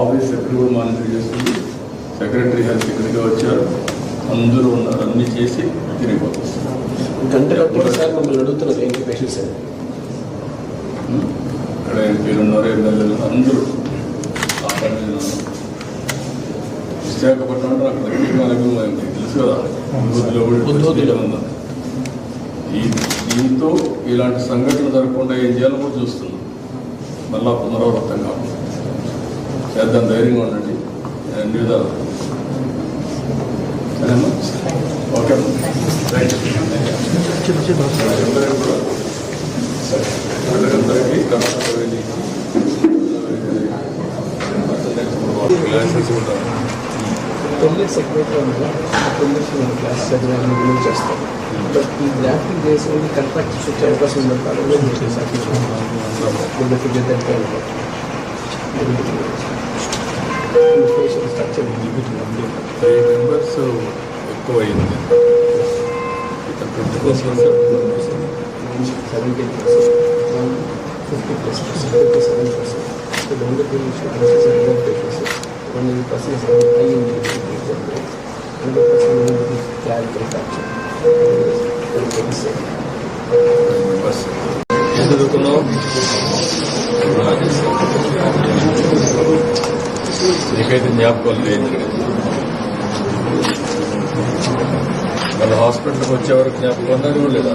Office ఎక్కడ కూడా monitor చేస్తుంది? సెక్రటరీ హెల్త్ ఇక్కడికి వచ్చారు. అందరూ ఉన్నారు. అన్ని చేసి తిరిగిపోతుంది గంట గంటకి సార్ మమ్మల్ని అడుగుతున్నారు. ఏంటి పేషెంట్స్ అని ఇక్కడ ఎంపీలు ఉన్నారు ఎమ్మెల్యేలు అందరూ. విశాఖపట్నం అక్కడ తెలుసు కదా. ఉంది. ఈ దీంతో ఇలాంటి సంఘటనలు జరగకుండా ఏం చేయాలో కూడా చూస్తున్నాం. మళ్ళా పునరావృతం కాకుండా. చేద్దాం ధైర్యంగా ఉండండి. అన్ని విధాలు. సరేమ్మా ఓకే. రైట్. అందరికీ కూడా సరే. అందరికీ ఉంటారు పెళ్ళి సెక్రటరీ క్లాస్ చదివాలని బిలీవ్ చేస్తాం. బట్ ఈ గ్రాఫిక్ చేసి కన్ఫర్ట్ వచ్చే అవకాశం ఉన్నప్పుడు అలాగే ఫేషియల్ స్ట్రక్చర్ ఫైవ్ మెంబర్స్ ఎక్కువ అయింది. Twenty percent seventeen percent fifty plus fifty seven percent so దాంట్లో patients one percent high hundred percent clarity fracture members ఏం చదువుకున్నావు జ్ఞాపకాలు లేదు వాళ్ళ హాస్పిటల్కి వచ్చే వరకు జ్ఞాపకం ఉన్నది కూడా లేదా